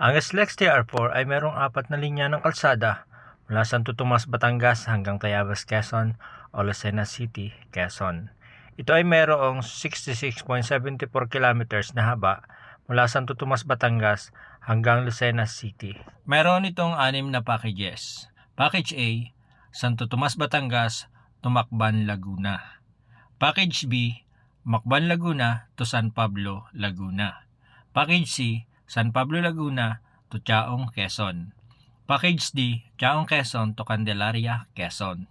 Ang SLEX TR4 ay merong apat na linya ng kalsada mula Santo Tomas, Batangas hanggang Tayabas, Quezon o Lucena City, Quezon. Ito ay merong 66.74 kilometers na haba mula Santo Tomas, Batangas hanggang Lucena City. Meron itong anim na packages. Package A, Santo Tomas, Batangas, Tumakban, Laguna. Package B, Macban, Laguna to San Pablo, Laguna. Package C, San Pablo, Laguna to Chaong, Quezon. Package D, Chaong, Quezon to Candelaria, Quezon.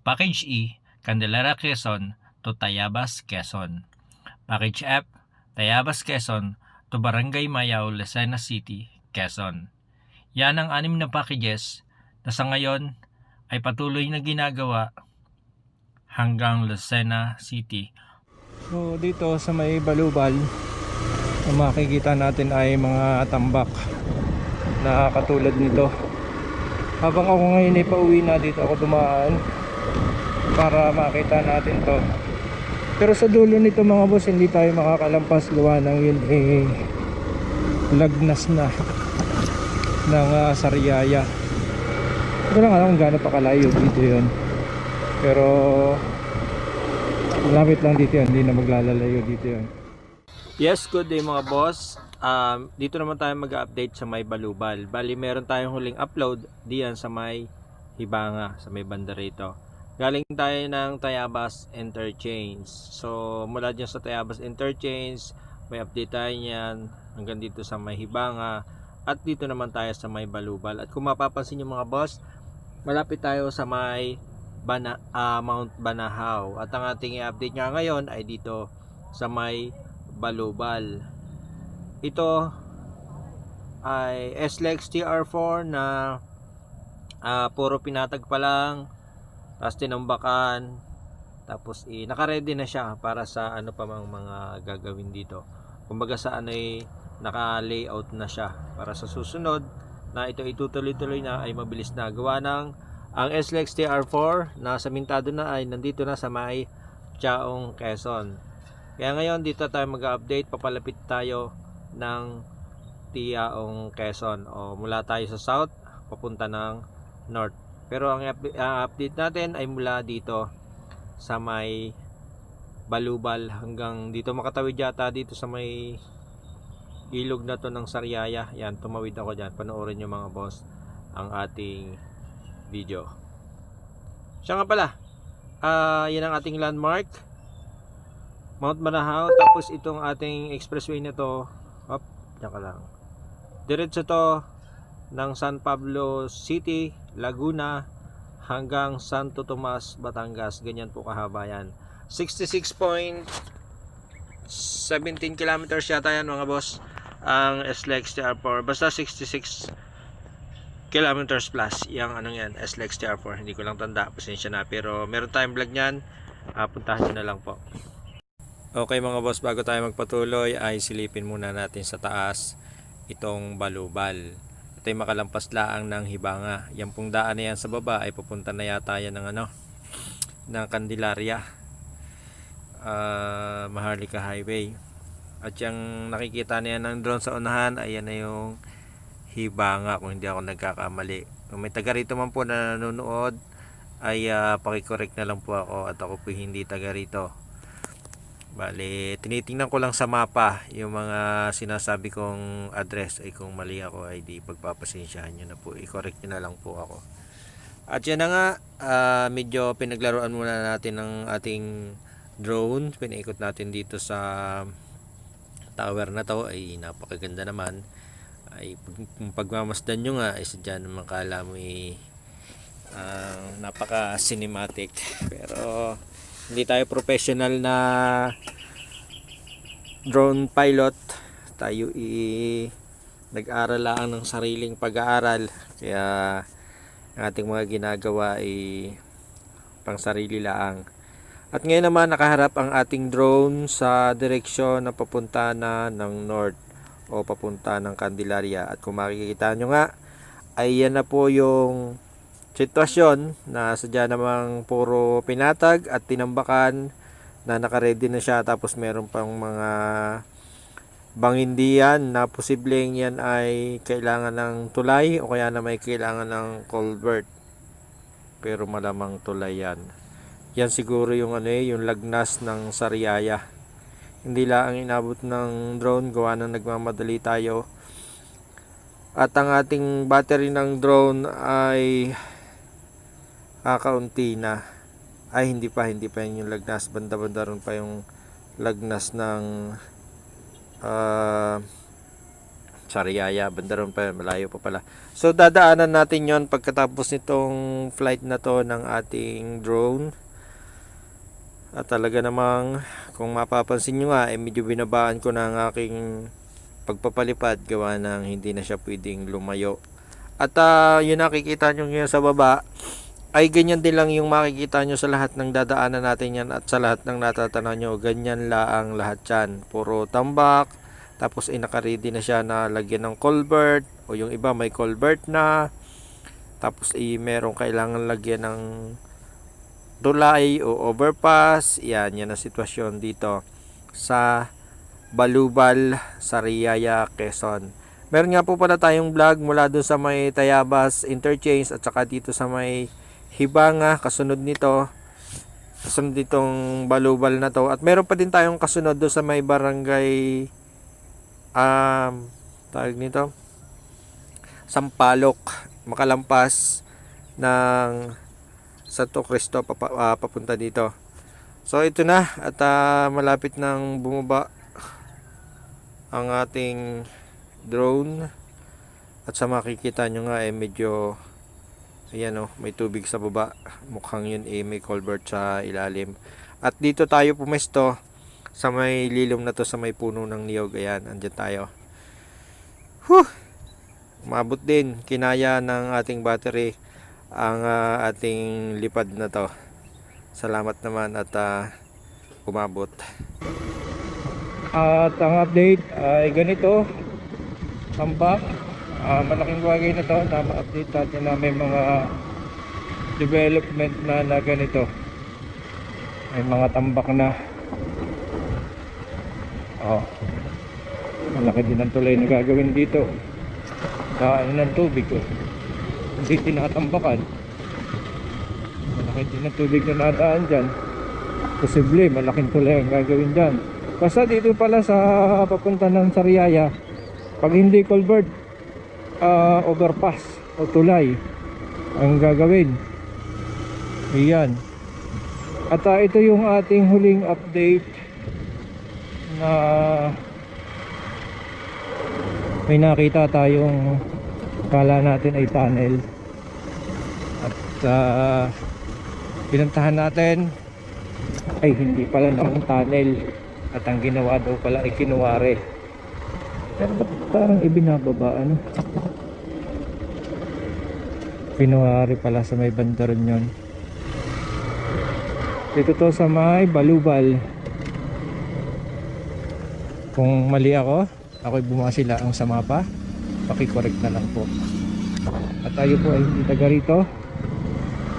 Package E, Candelaria, Quezon to Tayabas, Quezon. Package F, Tayabas, Quezon to Barangay Mayao, Lucena City, Quezon. Yan ang anim na packages na sa ngayon ay patuloy na ginagawa hanggang Lucena City. So dito sa may balubal ang makikita natin ay mga tambak na katulad nito. Habang ako ngayon ay pauwi na dito ako dumaan para makita natin to. Pero sa dulo nito mga boss hindi tayo makakalampas. Gawa ng yun eh lagnas na ng uh, Sariaya hindi lang alam kung gaano pa kalayo dito yun. Pero Lapit lang dito yan, hindi na maglalalayo dito yan. Yes, good day mga boss. Um, dito naman tayo mag-update sa may Balubal. Bali, meron tayong huling upload diyan sa may Hibanga, sa may banda rito. Galing tayo ng Tayabas Interchange. So, mula dyan sa Tayabas Interchange, may update tayo niyan hanggang dito sa may Hibanga. At dito naman tayo sa may Balubal. At kung mapapansin nyo mga boss, malapit tayo sa may Bana, ah, Mount Banahaw. At ang ating i-update nga ngayon ay dito sa may Balubal. Ito ay SLEX TR4 na ah, puro pinatag pa lang tapos tinambakan tapos i naka-ready na siya para sa ano pa mang mga gagawin dito. Kumbaga sa ano ay naka-layout na siya para sa susunod na ito itutuloy-tuloy na ay mabilis na gawa ng ang SLEX TR4 na samintado na ay nandito na sa may Chaong Quezon. Kaya ngayon dito tayo mag-update, papalapit tayo ng Tiaong Quezon o mula tayo sa south papunta ng north. Pero ang up- ang update natin ay mula dito sa may Balubal hanggang dito makatawid yata dito sa may ilog na to ng Sariaya. Yan, tumawid ako dyan. Panoorin nyo mga boss ang ating video. Siya nga pala, ah yan ang ating landmark. Mount Manahaw. Tapos itong ating expressway na to, dyan ka lang. Diretso to ng San Pablo City, Laguna, hanggang Santo Tomas, Batangas. Ganyan po kahaba yan. 66.17 kilometers yata yan mga boss. Ang SLEX TR4. Basta 66 kilometers plus yung anong yan SLEX TR4 hindi ko lang tanda pasensya na pero meron tayong vlog nyan uh, puntahan nyo na lang po okay mga boss bago tayo magpatuloy ay silipin muna natin sa taas itong balubal ito ay makalampas laang ng hibanga yan pong daan na yan sa baba ay pupunta na yata yan ng ano ng Candelaria uh, Maharlika Highway at yung nakikita na yan ng drone sa unahan ayan na yung Hibanga kung hindi ako nagkakamali. Kung may taga rito man po na nanonood ay uh, pakicorrect na lang po ako at ako po hindi taga rito. Bali, tinitingnan ko lang sa mapa yung mga sinasabi kong address ay kung mali ako ay di pagpapasensyahan nyo na po. I-correct nyo na lang po ako. At yan na nga, uh, medyo pinaglaruan muna natin ng ating drone. Pinaikot natin dito sa tower na to ay napakaganda naman ay kung pagmamasdan nyo nga ay sadya naman kala eh, uh, napaka cinematic pero hindi tayo professional na drone pilot. Tayo i nag-aral lang ng sariling pag-aaral. Kaya ang ating mga ginagawa ay pang sarili lang. At ngayon naman nakaharap ang ating drone sa direksyon na papunta na ng north o papunta ng Candelaria. At kung makikita nyo nga ay yan na po yung sitwasyon na sadya namang puro pinatag at tinambakan na nakaredy na siya tapos meron pang mga bangin yan na posibleng yan ay kailangan ng tulay o kaya na may kailangan ng culvert. Pero malamang tulay yan. Yan siguro yung ano eh, yung lagnas ng Sariaya. Hindi lang ang inabot ng drone, gawa ng nagmamadali tayo. At ang ating battery ng drone ay kakaunti na. Ay hindi pa, hindi pa yun yung lagnas. Banda-banda ron pa yung lagnas ng ah Sariaya. Banda ron pa malayo pa pala. So dadaanan natin yon pagkatapos nitong flight na to ng ating drone. At talaga namang kung mapapansin nyo nga, eh, medyo binabaan ko na ang aking pagpapalipad gawa ng hindi na siya pwedeng lumayo. At ah, yun nakikita nyo ngayon sa baba, ay ganyan din lang yung makikita nyo sa lahat ng dadaanan natin yan at sa lahat ng natatanaw nyo. Ganyan laang lahat yan. Puro tambak, tapos ay nakaready na siya na lagyan ng culvert o yung iba may culvert na. Tapos ay merong kailangan lagyan ng tulay o overpass. Yan, yan ang sitwasyon dito sa Balubal, Sariaya, Quezon. Meron nga po pala tayong vlog mula doon sa may Tayabas Interchange at saka dito sa may Hibanga, kasunod nito. Kasunod ditong Balubal na to. At meron pa din tayong kasunod doon sa may barangay um, tawag nito Sampalok, makalampas ng Santo Cristo papa, ah, papunta dito. So ito na at ah, malapit nang bumaba ang ating drone at sa makikita nyo nga eh medyo ayan oh, may tubig sa baba. Mukhang yun eh may culvert sa ilalim. At dito tayo pumesto sa may lilom na to sa may puno ng niyog. Ayan andyan tayo. Whew! umabot din. Kinaya ng ating battery ang ah, ating lipad na to. Salamat naman at ah, umabot. At ang update ay ganito. Tambak. Ah, malaking bagay na to na ma-update natin na may mga development na na ganito. May mga tambak na. Oh. Malaki din ang tulay na gagawin dito. Daan ng tubig oh. Hindi tinatambakan. Malaki din ang tubig na nadaan dyan. Posible, malaking tulay ang gagawin dyan. Basta dito pala sa papunta ng Sariaya, pag hindi culvert, ah, overpass o tulay ang gagawin. Iyan. At ah, ito yung ating huling update na may nakita tayong kala natin ay tunnel. At ah, pinuntahan natin ay hindi pala namang tunnel at ang ginawa daw pala ay kinuwari pero ba't parang ibinababa ano? Kinuwari pala sa may banda rin yun. Dito to sa may balubal. Kung mali ako ako'y bumasila ang sa mapa. Pakicorrect na lang po. At tayo po ay hindi taga rito.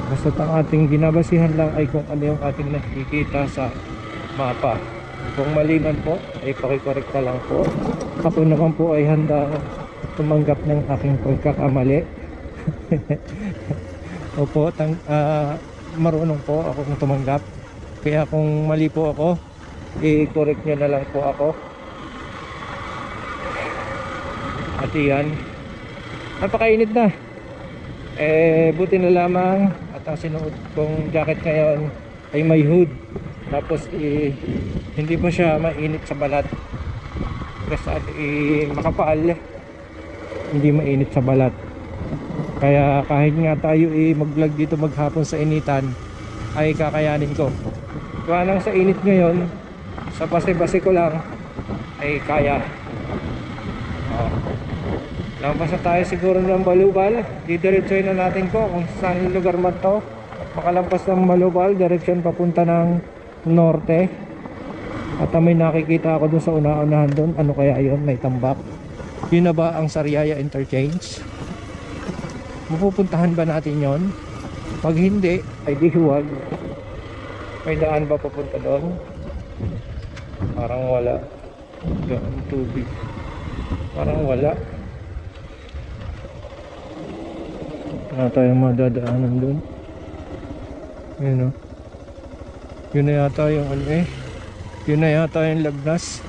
Basta ang ating ginabasihan lang ay kung ano yung ating nakikita sa mapa kung mali man po ay pakikorekta lang po. Ako naman po ay handa tumanggap ng aking pagkakamali. Opo tang, ah, marunong po ako kung tumanggap. Kaya kung mali po ako i-correct nyo na lang po ako. At iyan napakainit na. Eh buti na lamang at ang sinuot kong jacket ngayon ay may hood tapos eh, hindi mo siya mainit sa balat kasi eh, makapal hindi mainit sa balat kaya kahit nga tayo eh, mag vlog dito maghapon sa initan ay kakayanin ko kaya lang sa init ngayon sa base-base ko lang ay kaya oh. Lampas na tayo siguro ng Balubal. Didiretsoy na natin po kung saan lugar man to. Makalampas ng Balubal, direksyon papunta ng norte. At may nakikita ako dun sa una-unahan dun. Ano kaya yun? May tambak. Yun na ba ang Sariaya Interchange? Mapupuntahan ba natin yon? Pag hindi, ay di huwag. May daan ba papunta doon? Parang wala. Gaan tubig. Parang wala. Wala tayong madadaanan doon. Ayun o. Yun na yata yung ano eh. Yun na yata yung lagnas.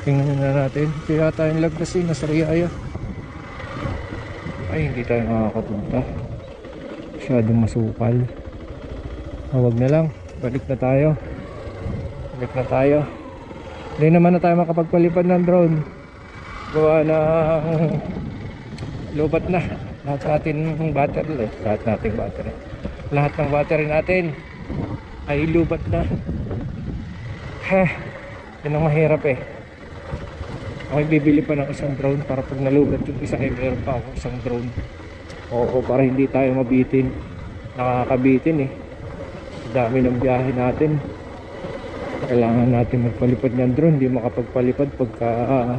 Tingnan na natin. Ito yata yung lagnas eh. Nasa Riyaya. Ay, hindi tayo makakapunta. Masyadong masukal. Ah, wag na lang. Balik na tayo. Balik na tayo. Hindi naman na tayo makapagpalipad ng drone. Gawa na lobat na. Lahat natin ng battery. Lahat nating battery. Lahat ng battery natin ay lubat na. Heh. Yan ang mahirap eh. Ako bibili pa ng isang drone para pag nalubat yung isa ay meron pa ako isang drone. Oo, para hindi tayo mabitin. Nakakabitin eh. Dami ng biyahe natin. Kailangan natin magpalipad ng drone. Hindi makapagpalipad pagka ah,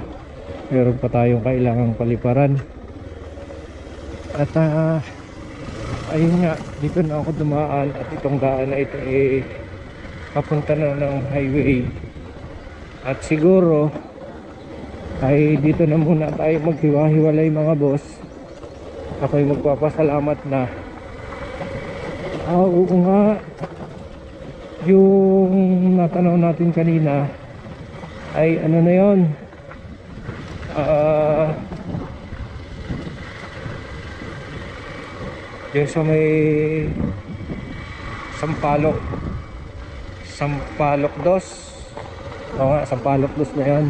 meron pa tayong kailangang paliparan. At ah, ayun nga, dito na ako dumaan at itong daan na ito eh papunta na ng highway. At siguro ay dito na muna tayo maghiwa-hiwalay mga boss. Ako'y magpapasalamat na Ah, oo nga yung natanaw natin kanina ay ano na yon ah yung sa may Sampalok Sampalok dos. Oo nga Sampalok dos na yan.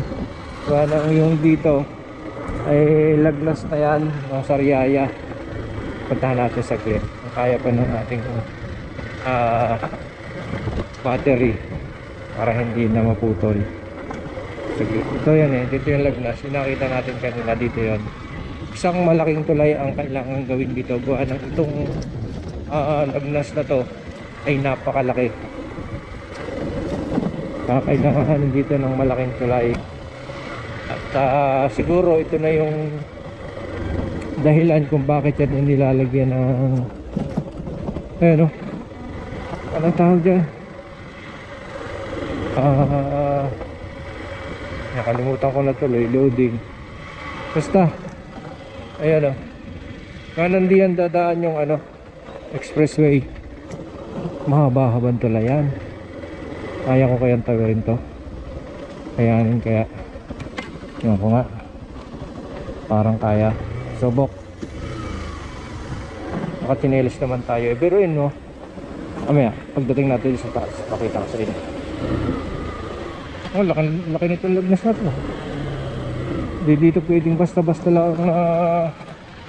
Wala yung dito ay lagnas na yan ng Sariaya puntahan natin sa clip. Kaya pa ng ating ah battery para hindi na maputol. Sige. Ito yan eh dito yung lagnas yung nakita natin kanina dito yon isang malaking tulay ang kailangan gawin dito gawa ng itong ah, lagnas na to ay napakalaki. Kakailangan dito ng malaking tulay. At ah, siguro ito na yung dahilan kung bakit yan nilalagyan ng ayun o anong tawag dyan? Ah nakalimutan ko na tuloy loading. Basta ayan o kanan diyan dadaan yung ano expressway. Mahaba-habang tulayan kaya ko kayang tawin to. Kayanin kaya. Yun ko nga. Parang kaya. Subok nakachinelis naman tayo. Eh no? Amaya, pagdating natin sa taas, pakita ko sa inyo. Oh, laki, laki nito lagnas na to. Di dito pwedeng basta-basta lang na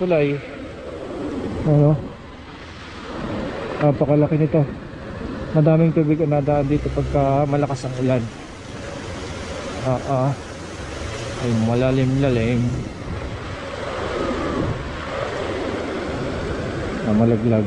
tulay. Ano? Napakalaki nito. Madaming tubig ang nadaan dito pagka malakas ang ulan. Ah, ah. Ay, malalim-lalim. Na malaglag.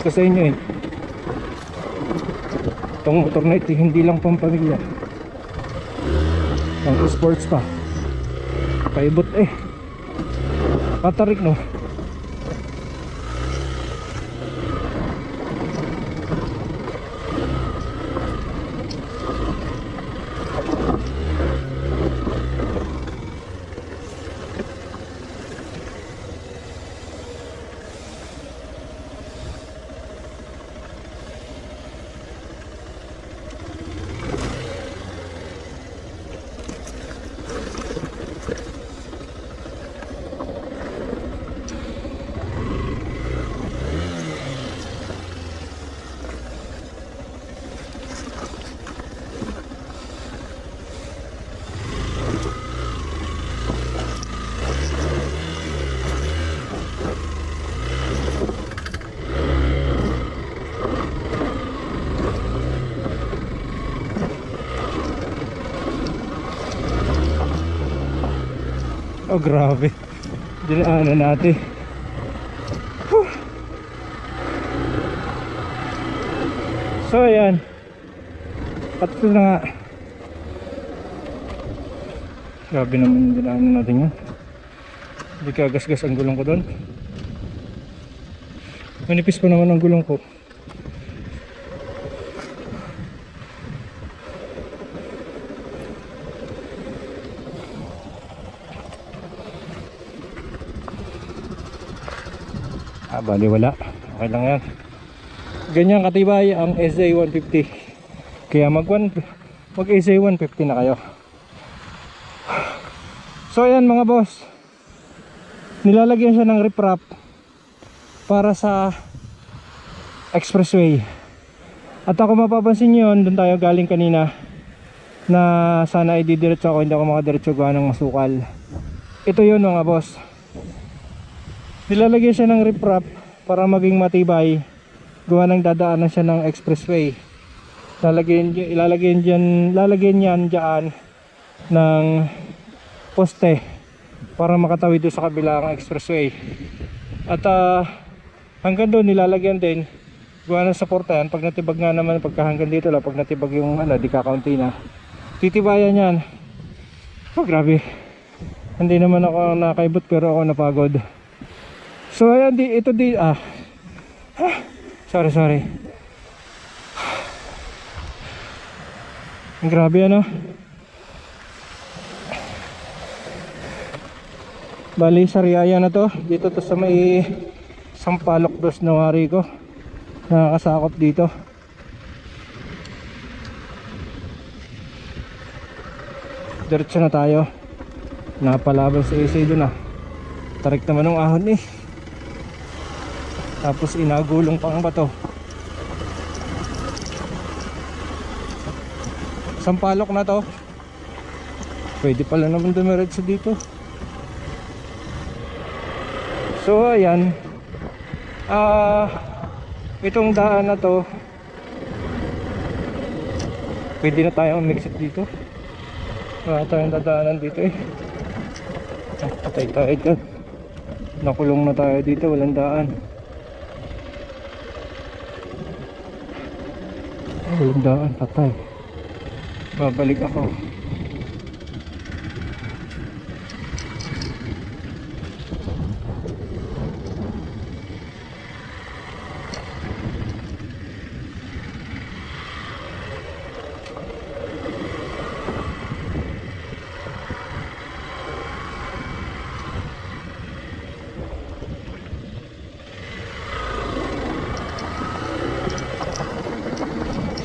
Sabi ko sa inyo eh. Itong motor na ito hindi lang pampamilya. Pang sports pa. Paibot eh. Patarik no. Oh grabe. Dinaanan natin. So ayan. Patlo na nga. Grabe naman dinaanan natin yan. Hindi kagasgas ang gulong ko doon. Manipis pa naman ang gulong ko. Ah, bali wala. Okay lang yan. Ganyan katibay ang SA150. Kaya mag, mag SA150 na kayo. So ayan mga boss. Nilalagyan siya ng riprap para sa expressway. At ako mapapansin nyo yun, doon tayo galing kanina na sana ay didiretso ako, hindi ako makadiretso gawa ng masukal. Ito yun mga boss. Nilalagyan siya ng riprap para maging matibay gawa ng dadaanan siya ng expressway. Lalagyan, ilalagyan dyan, lalagyan yan dyan ng poste para makatawid doon sa kabilang expressway. At ah, hanggang doon nilalagyan din gawa ng suporta yan. Pag natibag nga naman pagka hanggang dito lang, pag natibag yung ano, di kakaunti na. Titibayan yan. Oh, grabe. Hindi naman ako nakaibot pero ako napagod. So ayan, di, ito di, ah. Ah, Sorry, sorry. Ang Grabe ano. Bali, sariaya na to. Dito to sa may Sampalok dos Nawari ko. Nakakasakop dito. Diretso na tayo. Napalaban sa AC doon ah. Tarik naman ng ahon eh. Tapos inagulong pang bato. Sampalok na to. Pwede pala naman dumiretso dito. So ayan. Ah, itong daan na to. Pwede na tayong umexit dito. Wala tayong dadaanan dito eh. Ah, patay tayo dyan. Nakulong na tayo dito, walang daan. Walang daan, patay. Babalik ako.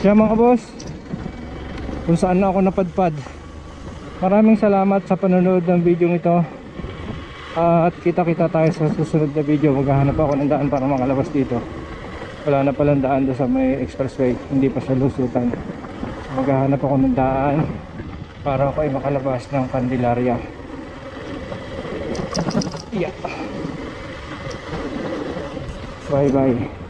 Siya mga boss Kung saan na ako napadpad. Maraming salamat sa panonood ng video ito. Ah, At kita kita tayo sa susunod na video. Maghahanap ako ng daan para makalabas dito. Wala na palang daan doon sa may expressway. Hindi pa siya lusutan. Maghahanap ako ng daan Para ako ay makalabas ng Candelaria. Yeah. Bye bye